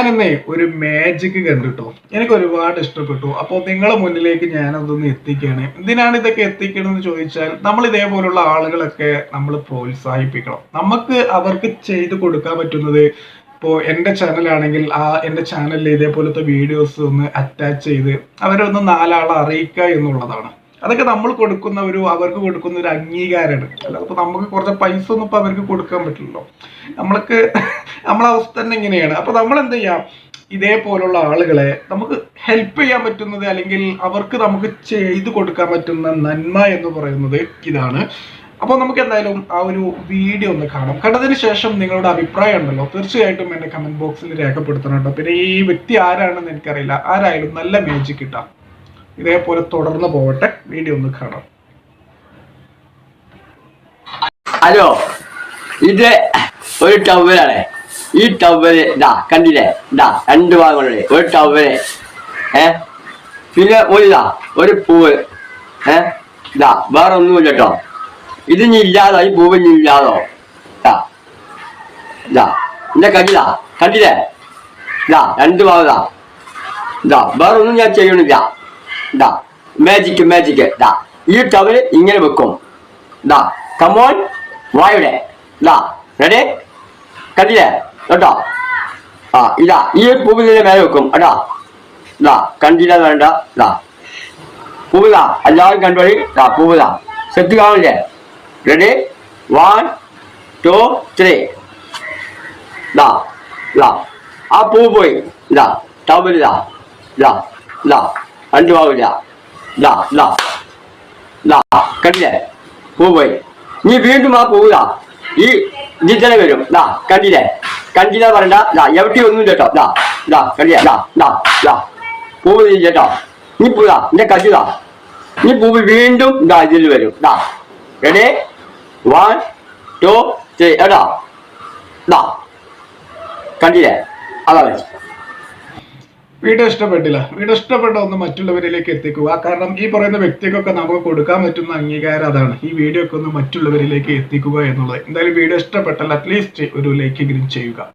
ഞാനിന്നേ ഒരു മാജിക് കണ്ടിട്ടോ. എനിക്ക് ഒരുപാട് ഇഷ്ടപ്പെട്ടു. അപ്പോൾ നിങ്ങളെ മുന്നിലേക്ക് ഞാനതൊന്ന് എത്തിക്കുകയാണ് എന്തിനാണ് ഇതൊക്കെ എത്തിക്കണമെന്ന് ചോദിച്ചാൽ നമ്മൾ ഇതേപോലുള്ള ആളുകളൊക്കെ നമ്മൾ പ്രോത്സാഹിപ്പിക്കണം. നമുക്ക് അവർക്ക് ചെയ്തു കൊടുക്കാൻ പറ്റുന്നത് ഇപ്പോൾ എന്റെ ചാനലാണെങ്കിൽ ആ എന്റെ ചാനലിൽ ഇതേപോലത്തെ വീഡിയോസ് ഒന്ന് അറ്റാച്ച് ചെയ്ത് അവരെ ഒന്ന് നാലാളെ അറിയിക്കുക എന്നുള്ളതാണ്. അതൊക്കെ നമ്മൾ കൊടുക്കുന്ന ഒരു അവർക്ക് കൊടുക്കുന്ന ഒരു അംഗീകാരമാണ് അല്ലാതെ ഇപ്പൊ നമുക്ക് കുറച്ച് പൈസ ഒന്നും ഇപ്പൊ അവർക്ക് കൊടുക്കാൻ പറ്റില്ലല്ലോ. നമ്മൾക്ക് നമ്മളെ അവസ്ഥ തന്നെ ഇങ്ങനെയാണ്. അപ്പോൾ നമ്മൾ എന്ത് ചെയ്യാം? ഇതേപോലുള്ള ആളുകളെ നമുക്ക് ഹെൽപ്പ് ചെയ്യാൻ പറ്റുന്നത് അല്ലെങ്കിൽ അവർക്ക് നമുക്ക് ചെയ്ത് കൊടുക്കാൻ പറ്റുന്ന നന്മ എന്ന് പറയുന്നത് ഇതാണ്. അപ്പോൾ നമുക്ക് എന്തായാലും ആ ഒരു വീഡിയോ ഒന്ന് കാണാം. കണ്ടതിന് ശേഷം നിങ്ങളുടെ അഭിപ്രായം ഉണ്ടല്ലോ. തീർച്ചയായിട്ടും എന്റെ കമന്റ് ബോക്സിൽ രേഖപ്പെടുത്തണം പിന്നെ ഈ വ്യക്തി ആരാണെന്ന് എനിക്കറിയില്ല. ആരായാലും നല്ല മേജിക് കിട്ടാം ഇതേപോലെ തുടർന്ന് പോവട്ടെ. വീഡിയോ ഒന്ന് കാണാം. ഹലോ ഇത് ഒരു ടവലാണ് ഈ ടവൽ ഇതാ കണ്ടില്ലേ? ഇതാ രണ്ട് ഭാഗങ്ങളുണ്ട്. ഒരു ടവൽ ഏ? പിന്നെ ഒരിതാ ഒരു പൂവ് ഏ? ഇതാ വേറെ ഒന്നുമില്ല കേട്ടോ. ഇത് ഇനി ഇല്ലാതോ ഈ പൂവ് ഇനി ഇല്ലാതോ ഇതാ ഇതാ എന്റെ കണ്ടില്ല കണ്ടില്ലേ? ഇതാ രണ്ട് ഭാഗതാ ഇതാ വേറെ ഒന്നും ഞാൻ ചെയ്യണില്ല. ഇതാ മാജിക്ക് മാജിക്ക് ഇതാ ഈ ടവൽ ഇങ്ങനെ വെക്കും. ഇതാ കമോൺ വായുടെ. ഇതാ റെഡി കണ്ടില്ലേ? കേട്ടോ? ആ ഇതാ ഈ പൂവിൽ പൂവ് ഇതിന്റെ മേലെ വെക്കും കേട്ടോ? ഇതാ കണ്ടില്ല വേണ്ട ഇതാ. പൂവിതാ എല്ലാവരും വഴി ഇതാ പൂവിതാ. സെറ്റ് കാണില്ലേ റെഡി വൺ ടു ത്രീ ഇതാ ഇതാ. ആ പൂവ് പോയി ഇതാ ടവലിതാ ഇതാ ഇതാ രണ്ട് ഭാഗമില്ല ഇതാ ഇതാ ഇതാ കണ്ടില്ലേ? പൂവ് പോയി. നീ വീണ്ടും ആ പൂവിതാ ഈ ഇതിൽ തന്നെ വരും ഇതാ കണ്ടില്ലേ? കണ്ടില്ല പറയണ്ട. ഇതാ എവിടെ ഒന്നും കേട്ടോ. ഇതാ ഇതാ കണ്ടില്ല ഇതാ ഇതാ ഇതാ പൂവ് കേട്ടോ. നീ പൂതാ എന്റെ കണ്ടിതാ നീ പൂവ് വീണ്ടും ഇതാ ഇതിൽ വരും. ഇതാ റെഡി വൺ ടു ത്രീ എടാ ഇതാ കണ്ടില്ലേ? അതാ വെച്ച് വീഡിയോ ഇഷ്ടപ്പെട്ടില്ല. വീഡിയോ ഇഷ്ടപ്പെട്ട ഒന്ന് മറ്റുള്ളവരിലേക്ക് എത്തിക്കുക. കാരണം ഈ പറയുന്ന വ്യക്തിക്കൊക്കെ നമുക്ക് കൊടുക്കാൻ പറ്റുന്ന അംഗീകാരം അതാണ്. ഈ വീഡിയോ ഒക്കെ ഒന്ന് മറ്റുള്ളവരിലേക്ക് എത്തിക്കുക എന്നുള്ളത്. എന്തായാലും വീഡിയോ ഇഷ്ടപ്പെട്ടാൽ അറ്റ്ലീസ്റ്റ് ഒരു ലൈക്കെങ്കിലും ചെയ്യുക.